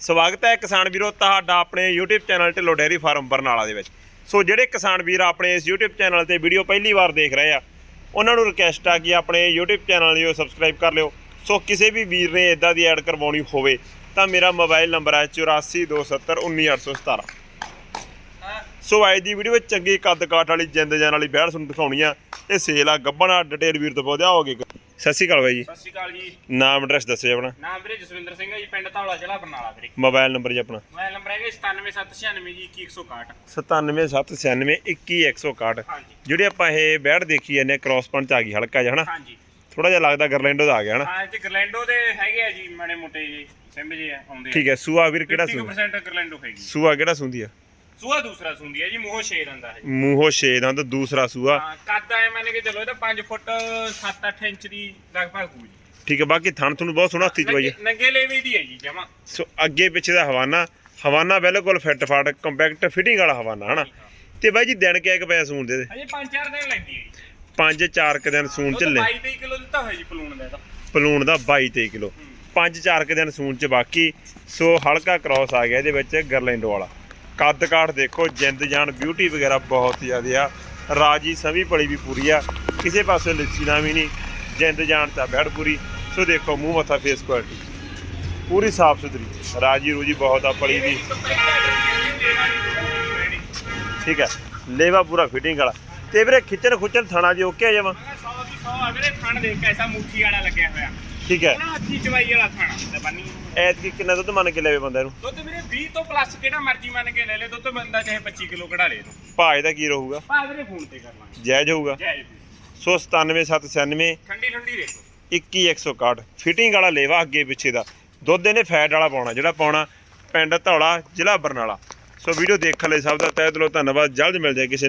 ਸਵਾਗਤ ਹੈ ਕਿਸਾਨ ਵੀਰੋ ਤੁਹਾਡਾ ਆਪਣੇ YouTube channel Dhillon dairy farm Barnala ਦੇ ਵਿੱਚ। ਸੋ ਜਿਹੜੇ ਕਿਸਾਨ ਵੀਰ ਆਪਣੇ ਇਸ YouTube ਚੈਨਲ ਤੇ ਵੀਡੀਓ ਪਹਿਲੀ ਵਾਰ ਦੇਖ ਰਹੇ ਆ, ਉਹਨਾਂ ਨੂੰ ਰਿਕਵੈਸਟ ਆ ਕਿ ਆਪਣੇ YouTube ਚੈਨਲ ਨੂੰ ਸਬਸਕ੍ਰਾਈਬ ਕਰ ਲਿਓ। ਸੋ ਕਿਸੇ ਵੀ ਵੀਰ ਨੇ ਇਦਾਂ ਦੀ ਐਡ ਕਰਵਾਉਣੀ ਹੋਵੇ, ਤਾਂ ਮੇਰਾ ਮੋਬਾਈਲ ਨੰਬਰ ਹੈ 8427191817 ਸੋ ਅੱਜ ਦੀ ਵੀਡੀਓ ਵਿੱਚ ਚੰਗੀ ਕੱਦ ਕਾਠ ਵਾਲੀ ਜਿੰਦ ਜਾਨ ਵਾਲੀ ਬੈੜ ਤੁਹਾਨੂੰ ਦਿਖਾਉਣੀ ਆ। ਇਹ ਸੇਲ ਆ, ਗੱਬਣਾ ਡਿਟੇਲ ਵੀਰ ਤੋਂ ਪਹੁੰਚਿਆ ਹੋਗੇ ਸਤਿ ਸ਼੍ਰੀ ਅਕਾਲ ਬਾਈ ਜੀ। ਸਤਿ ਸ਼੍ਰੀ ਅਕਾਲ ਜੀ। ਨਾਮ ਐਡਰੈਸ ਦੱਸੋ ਜੀ ਆਪਣਾ। ਨਾਮ ਵੀਰੇ ਜਸਵਿੰਦਰ ਸਿੰਘ ਹੈ ਜੀ ਪਿੰਡ ਧੌਲਾ ਜ਼ਿਲ੍ਹਾ ਬਰਨਾਲਾ ਵੀਰੇ। ਮੋਬਾਈਲ ਨੰਬਰ ਜੀ ਆਪਣਾ। ਮੋਬਾਈਲ ਨੰਬਰ ਹੈਗਾ 97796 ਜੀ 2161 9779916161 ਹਾਂਜੀ। ਜਿਹੜੇ ਆਪਾਂ ਇਹ ਬੈੜ ਦੇਖੀ ਜਾਂਦੇ ਕ੍ਰਾਸ ਪੁਆਇੰਟ ਚ ਆ ਗਈ ਹਲਕਾ ਜਿਹਾ ਹਨਾ? ਹਾਂਜੀ। ਥੋੜਾ ਜਿਹਾ ਲੱਗਦਾ ਗਰਲੈਂਡੋ ਦਾ ਆ ਗਿਆ ਹਨਾ? ਹਾਂ ਜੀ ਗਰਲੈਂਡੋ ਦੇ ਹੈਗੇ ਆ ਜੀ ਮਾੜੇ ਮੋਟੇ ਜੀ ਸਿੰਬ ਜੀ ਆ, ਆਉਂਦੇ ਠੀਕ ਹੈ ਸੂਆ ਵੀਰ ਕਿਹੜਾ ਸੂਆ 50% ਗਰਲੈਂਡੋ ਹੈਗੀ। ਸੂਆ ਕਿਹੜਾ ਸੁੰਦੀ ਆ? ਸੂਆ ਦੂਸਰਾ ਸੁੰਦੀ ਹੈ ਜੀ ਮੂੰਹੋਂ ਛੇ ਦੰਦਾ ਹੈ ਜੀ। ਮੂੰਹੋਂ ਛੇ ਦੰਦ ਦੂਸਰਾ ਸੂਆ। ਹਾਂ ਕੱਦ ਐ ਮੰਨ ਕੇ ਚੱਲੋ ਇਹਦਾ 5 ਫੁੱਟ 7-8 ਇੰਚ ਦੀ ਲਗਭਗ ਹੋਊ ਜੀ। ਠੀਕ ਹੈ ਬਾਕੀ ਥਣ ਤੁਹਾਨੂੰ ਬਹੁਤ ਸੋਹਣਾ ਹੱਥੀ ਚਵਾਈ ਨੰਗੇ- ਨੰਗੇ ਲੇਵੇ ਦੀ ਹੈ ਜੀ ਜਮਾ। ਸੋ ਅੱਗੇ ਪਿੱਛੇ ਦਾ ਹਵਾਨਾ ਹਵਾਨਾ ਬਿਲਕੁਲ ਫਿੱਟ ਫਾਟ ਕੰਪੈਕਟ ਫਿਟਿੰਗ ਵਾਲਾ ਹਵਾਨਾ ਹਨਾ? ਤੇ ਬਾਈ ਜੀ ਦਿਨ ਕਿਆ ਕਿ ਪਿਆ ਸੂਣ ਦੇ? ਅਜੇ 5-4 ਦਿਨ ਲੈਂਦੀ ਹੈ ਜੀ। ਪੰਜ ਚਾਰ ਕੁ ਦਿਨ ਸੂਣ ਉਹ ਤਾਂ ਚੱਲੇ। 22 ਕਿਲੋ ਦਿੱਤਾ ਹੋਇਆ ਜੀ ਪਲੂਣ ਦਾ ਇਹਦਾ। ਪਲੂਣ ਦਾ 22 23 ਕਿਲੋ। ਪੰਜ ਚਾਰ ਕੁ ਦਿਨ ਸੂਣ ਚ ਬਾਕੀ ਸੋ ਹਲਕਾ ਕ੍ਰਾਸ ਆ ਗਿਆ ਇਹਦੇ ਵਿੱਚ ਗਰਲੈਂਡੋ ਵਾਲਾ। ਕੱਦ ਕਾਠ ਦੇਖੋ, ਜਿੰਦ ਜਾਨ ਬਿਊਟੀ ਵਗੈਰਾ ਬਹੁਤ ਜ਼ਿਆਦਾ ਆ। ਰਾਜੀ ਸਵੀ ਪਲੀ ਵੀ ਪੂਰੀ ਆ। ਕਿਸੇ ਪਾਸੇ ਲੱਸੀ ਵੀ ਨਹੀਂ ਜਿੰਦ ਜਾਨ ਤਾਂ ਬੈੜ ਪੂਰੀ। ਸੋ ਦੇਖੋ, ਮੂੰਹ ਮੱਥਾ ਫੇਸ ਕੁਆਲਿਟੀ ਪੂਰੀ ਸਾਫ਼ ਸੁਥਰੀ। ਰਾਜੀ ਰੂਜੀ ਬਹੁਤ ਆ ਪਲੀ ਦੀ ਠੀਕ ਹੈ ਲੇਵਾ ਪੂਰਾ ਫਿਟਿੰਗ ਵਾਲਾ। ਤੇ ਵੀਰੇ, ਖਿੱਚਣ ਖੁੱਚਣ ਥਾਣਾ ਜੀ ਓਕੇ ਆ ਜਾਵਾਂ 100 ਦੀ 100 ਆ ਵੀਰੇ ਥਣ ਦੇਖ ਐਸਾ ਮੁੱਠੀ ਵਾਲਾ ਲੱਗਿਆ ਹੋਇਆ। ਠੀਕ ਹੈ। ਨਾ ਹੱਥੀ ਚਵਾਈ ਵਾਲਾ ਥਾਣਾ ਤੇ ਬੰਨੀ? ਐਤਕੀ ਕਿੰਨਾ ਦੁੱਧ ਮੰਨ ਕੇ ਲੈਵੇ ਬੰਦੇ ਨੂੰ ਦੁੱਧ ਵੀਰੇ 20 ਤੋਂ ਪਲੱਸ ਕਿਹੜਾ ਮਰਜ਼ੀ ਮੰਨ ਕੇ ਲੈ ਲੈ ਦੁੱਧ ਬੰਦਾ ਚਾਹੇ 25 ਕਿਲੋ ਕਢਾ ਲੇ ਤੂੰ ਭਾਜ ਦਾ ਕੀ ਰਹੂਗਾ? ਪਾ ਵੀਰੇ ਫੋਨ ਤੇ ਕਰ ਲਾਂਗੇ। ਜਾਇਜ਼ ਹੋਊਗਾ। ਜੈ ਜੀ ਸੋ 97796 ਠੰਡੀ ਠੰਡੀ ਦੇਖੋ 21161 ਫਿਟਿੰਗ ਵਾਲਾ ਲੇਵਾ ਅੱਗੇ ਪਿੱਛੇ ਦਾ। ਦੁੱਧ ਇਹਨੇ ਫੈਟ ਵਾਲਾ ਪਾਉਣਾ ਜਿਹੜਾ ਪਾਉਣਾ ਪਿੰਡ ਧੌਲਾ ਜ਼ਿਲ੍ਹਾ ਬਰਨਾਲਾ। ਸੋ ਵੀਡੀਓ ਦੇਖਣ ਲਈ ਸਭ ਦਾ ਤਹਿ ਦਿਲੋਂ ਧੰਨਵਾਦ। ਜਲਦ ਮਿਲ ਜਾਏ ਕਿਸੇ